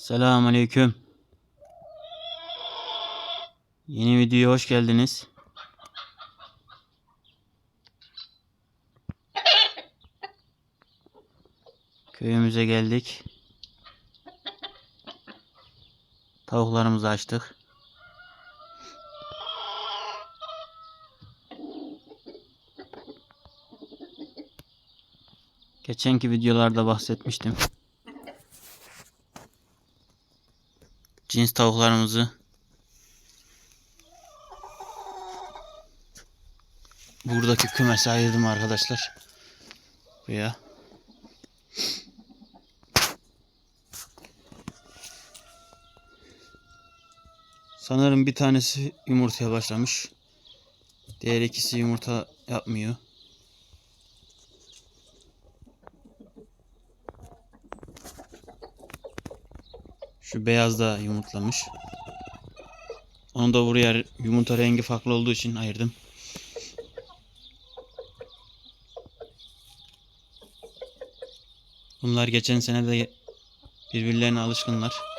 Selamünaleyküm. Yeni videoya hoş geldiniz. Köyümüze geldik. Tavuklarımızı açtık. Geçenki videolarda bahsetmiştim. Cins tavuklarımızı buradaki kümese ayırdım arkadaşlar. Buraya. Sanırım bir tanesi yumurtaya başlamış. Diğer ikisi yumurta yapmıyor. Şu beyaz da yumurtlamış. Onu da buraya yumurta rengi farklı olduğu için ayırdım. Bunlar geçen sene de birbirlerine alışkınlar.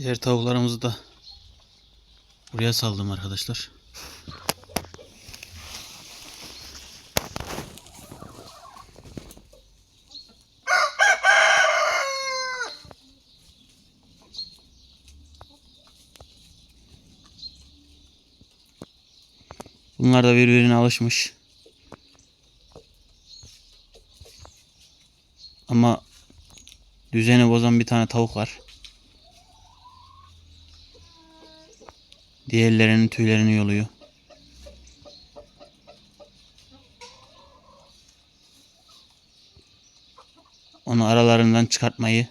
Diğer tavuklarımızı da buraya saldım arkadaşlar. Bunlar da birbirine alışmış. Ama düzeni bozan bir tane tavuk var. Diğerlerinin tüylerini yoluyor. Onu aralarından çıkartmayı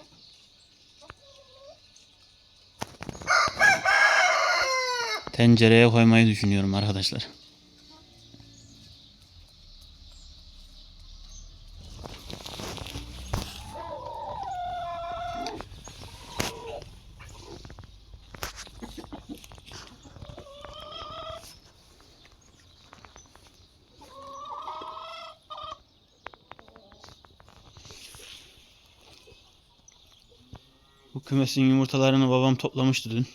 tencereye koymayı düşünüyorum arkadaşlar. Kümesin yumurtalarını babam toplamıştı dün.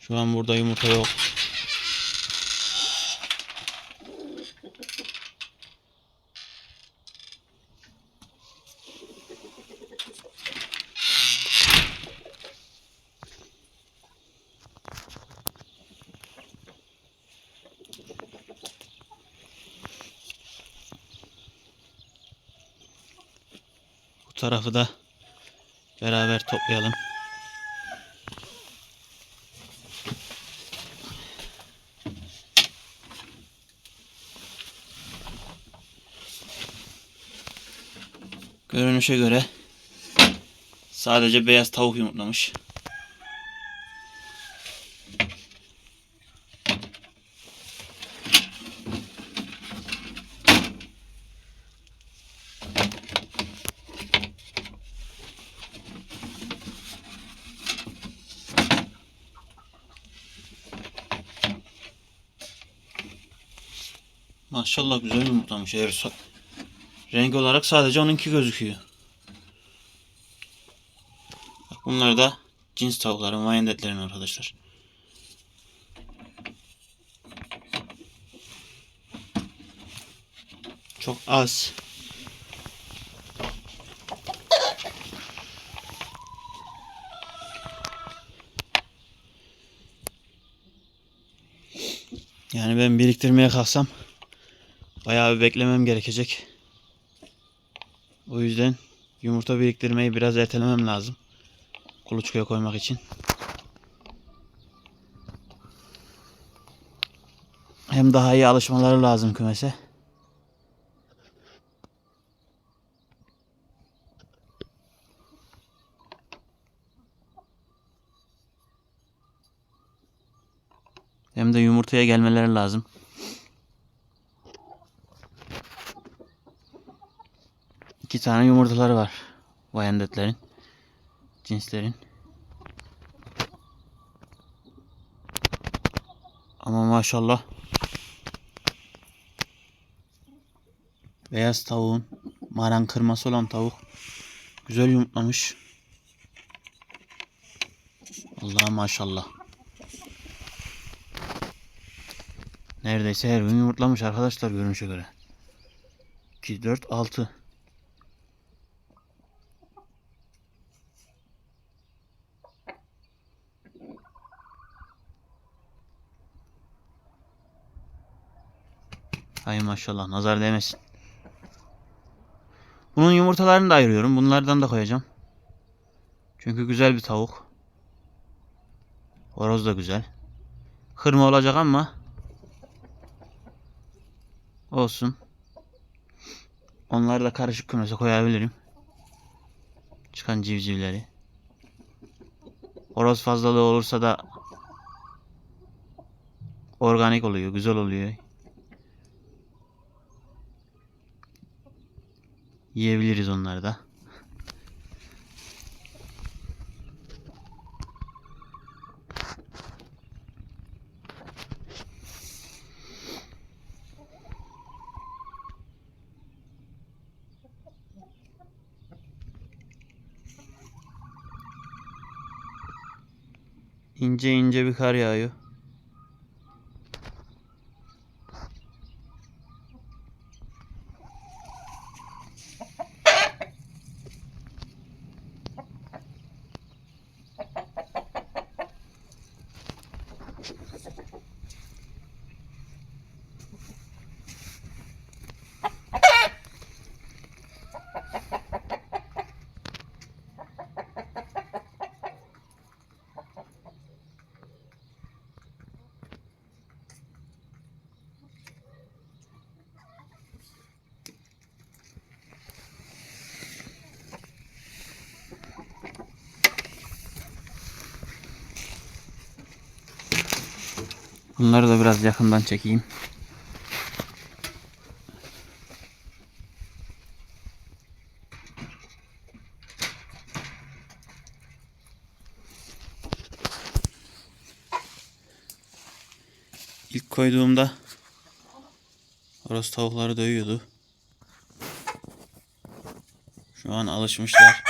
Şu an burada yumurta yok. Tarafı da beraber toplayalım. Görünüşe göre sadece beyaz tavuk yumurtlamış. Maşallah güzel yumurtlamış. Eğer sa- renk olarak sadece onunki gözüküyor. Bak bunlar da cins tavukların, mayendetlerin arkadaşlar. Çok az. Yani ben biriktirmeye kalksam bayağı bir beklemem gerekecek. O yüzden yumurta biriktirmeyi biraz ertelemem lazım. Kuluçkaya koymak için. Hem daha iyi alışmaları lazım kümese. Hem de yumurtaya gelmeleri lazım. İki tane yumurtaları var. Wyandott'lerin. Cinslerin. Ama maşallah. Beyaz tavuğun maran kırması olan tavuk güzel yumurtlamış. Allah maşallah. Neredeyse her gün yumurtlamış arkadaşlar görünüşe göre. 2, 4, 6. maşallah nazar değmesin. Bunun yumurtalarını da ayırıyorum. Bunlardan da koyacağım. Çünkü güzel bir tavuk. Horoz da güzel. Kırma olacak ama olsun. Onları da karışık kümese koyabilirim. Çıkan civcivleri. Horoz fazlalığı olursa da organik oluyor, güzel oluyor. Yiyebiliriz onları da. İnce ince bir kar yağıyor. Bunları da biraz yakından çekeyim. İlk koyduğumda orası tavukları dövüyordu. Şu an alışmışlar.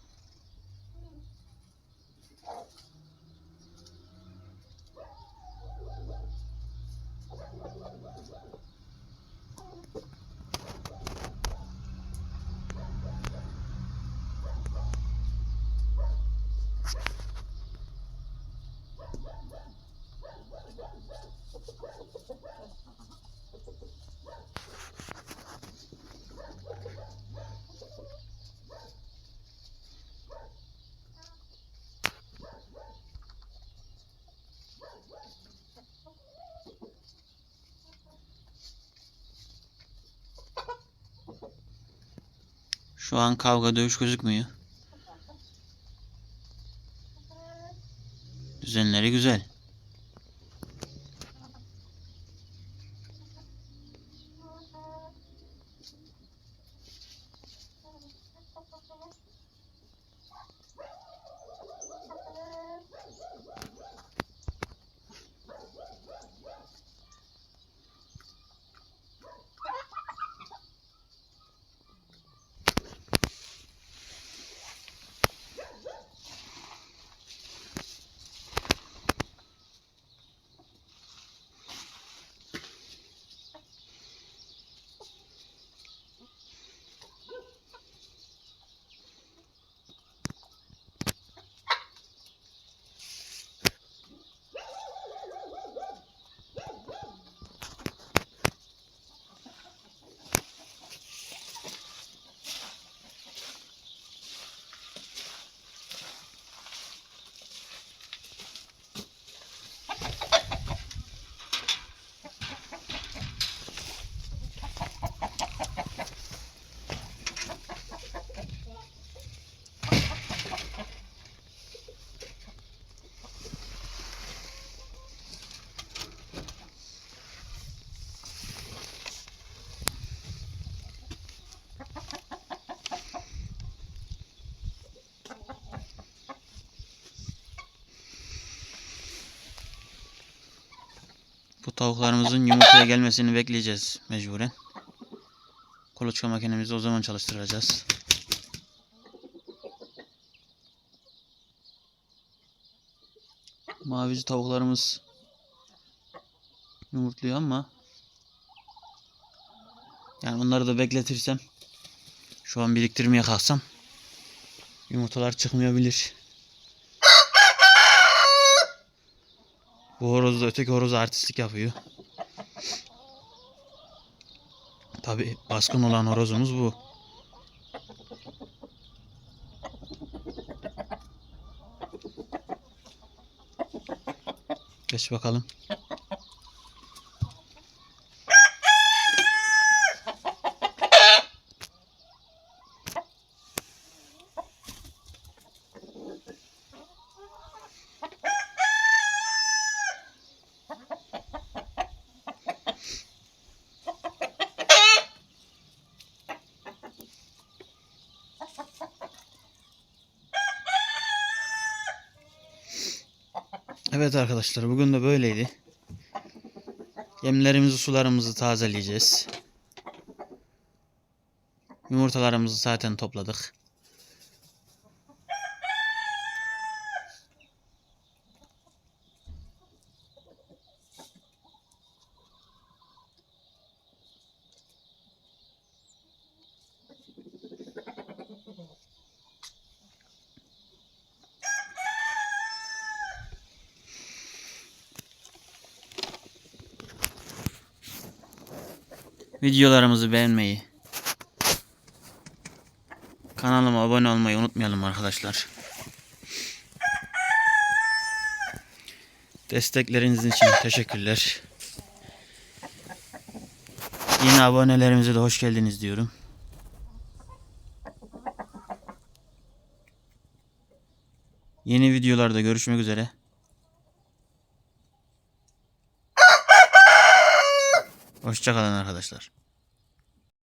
Şu an kavga dövüş gözükmüyor. Düzenleri güzel. Tavuklarımızın yumurtaya gelmesini bekleyeceğiz mecburen. Kuluçka makinemizi o zaman çalıştıracağız. Mavici tavuklarımız yumurtluyor ama yani onları da bekletirsem şu an biriktirmeye kalksam yumurtalar çıkmayabilir. Bu horoz da öteki horoz artistlik yapıyor. Tabi baskın olan horozumuz bu. Geç bakalım. Evet arkadaşlar bugün de böyleydi. Yemlerimizi sularımızı tazeleyeceğiz. Yumurtalarımızı zaten topladık. Videolarımızı beğenmeyi, kanalıma abone olmayı unutmayalım arkadaşlar. Destekleriniz için teşekkürler. Yeni abonelerimize de hoş geldiniz diyorum. Yeni videolarda görüşmek üzere. Hoşçakalın arkadaşlar.